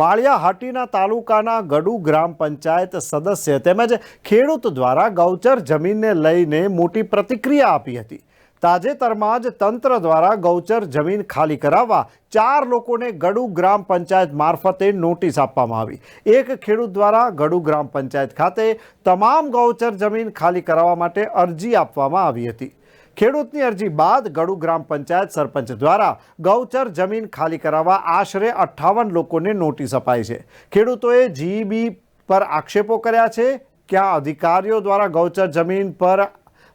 માળિયાહાટીના તાલુકાના ગડુ ગ્રામ પંચાયત સદસ્ય તેમજ ખેડૂત દ્વારા ગૌચર જમીનને લઈને મોટી પ્રતિક્રિયા આપી હતી. તાજેતરમાં જ તંત્ર દ્વારા ગૌચર જમીન ખાલી કરાવવા ચાર લોકોને ગડુ ગ્રામ પંચાયત મારફતે નોટિસ આપવામાં આવી. એક ખેડૂત દ્વારા ગડુ ગ્રામ પંચાયત ખાતે તમામ ગૌચર જમીન ખાલી કરાવવા માટે અરજી આપવામાં આવી હતી. ખેડૂતની અરજી બાદ ગડુ ગ્રામ પંચાયત સરપંચ દ્વારા ગૌચર જમીન ખાલી કરાવવા આશરે અઠ્ઠાવન લોકોને નોટિસ અપાઈ છે. ખેડૂતોએ જીઈબી પર આક્ષેપો કર્યા છે. ક્યાં અધિકારીઓ દ્વારા ગૌચર જમીન પર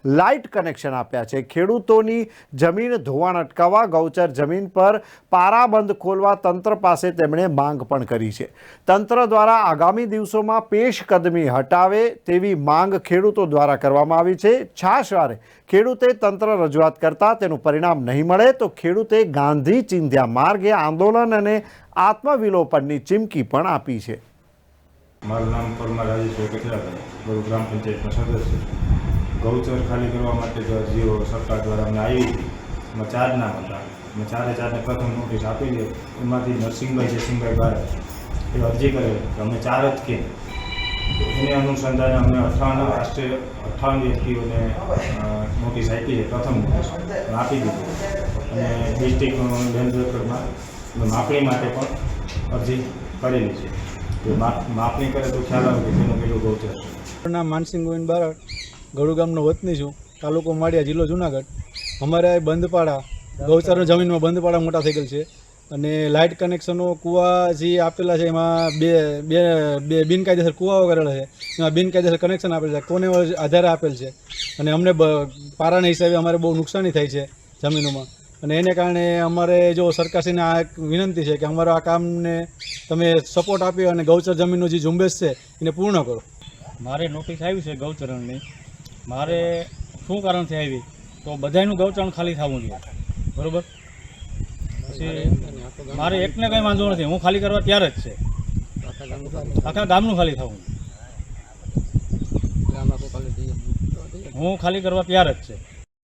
લાઇટ કનેક્શન આપ્યા છે. ખેડૂતોની જમીન ધોવાણ અટકાવવા ગૌચર જમીન પર પારાબંધ ખોલવા તંત્ર પાસે તેમણે માંગ પણ કરી છે. તંત્ર દ્વારા આગામી દિવસોમાં પેશકદમી હટાવે તેવી માંગ ખેડૂતો દ્વારા કરવામાં આવી છે. છાશવારે ખેડૂતે તંત્ર રજૂઆત કરતા તેનું પરિણામ નહીં મળે તો ખેડૂતે ગાંધી ચિંધ્યા માર્ગે આંદોલન અને આત્મવિલોપનની ચીમકી પણ આપી છે. મારું નામ પરમાર રાજેશ વડોદરા ગ્રામ પંચાયતના સદસ્ય ગૌચર ખાલી કરવા માટે જો અરજીઓ સરકાર દ્વારા અમને આવી હતી એમાં ચાર નામ હતા. અમે ચારે ચારને પ્રથમ નોટિસ આપી છે એમાંથી નરસિંહભાઈ જયસિંહભાઈ બારડ એ અરજી કરેલી કે અમે ચાર જ કેમ એને અનુસંધાને અમે અઠાવન રાષ્ટ્રીય, અઠાવન વ્યક્તિઓને નોટિસ આપી છે, પ્રથમ નોટિસ આપી દીધી. અને ડિસ્ટ્રિક્ટ લેન્ડ રેકોર્ડમાં માપણી માટે પણ અરજી કરેલી છે. માપણી કરે તો ખ્યાલ આવે કે તેનું કેટલું ગૌચર છે. નામ માનસિંહ ગોવિંદ બારડ. ગળુ ગામનો વતની છું, તાલુકો માળિયા, જિલ્લો જુનાગઢ. અમારે બંધપાડા ગૌચર જમીનમાં બંધપાડા મોટા થઈ ગયેલ છે. અને લાઇટ કનેક્શનો કૂવા જે આપેલા છે, એમાં બે બે બે બિનકાયદેસર કૂવાઓ કરેલા છે. એમાં બિનકાયદેસર કનેક્શન આપેલ છે, કોને આધારે આપેલ છે. અને અમને પારાના હિસાબે અમારે બહુ નુકસાની થાય છે જમીનોમાં. અને એને કારણે અમારે જો સરકારશ્રીને આ વિનંતી છે કે અમારો આ કામને તમે સપોર્ટ આપ્યો અને ગૌચર જમીનનો જે ઝુંબેશ છે, એને પૂર્ણ કરો. મારે નોટિસ આવી છે ગૌચરણની મારે શું કારણથી આવી? તો બધાયનું ગૌચરણ ખાલી થવું જોઈએ બરોબર? પછી મારે એકને કંઈ વાંધો નથી. હું ખાલી કરવા ત્યારે જ છે. આખા ગામનું ખાલી થવું. હું ખાલી કરવા ત્યારે જ છે.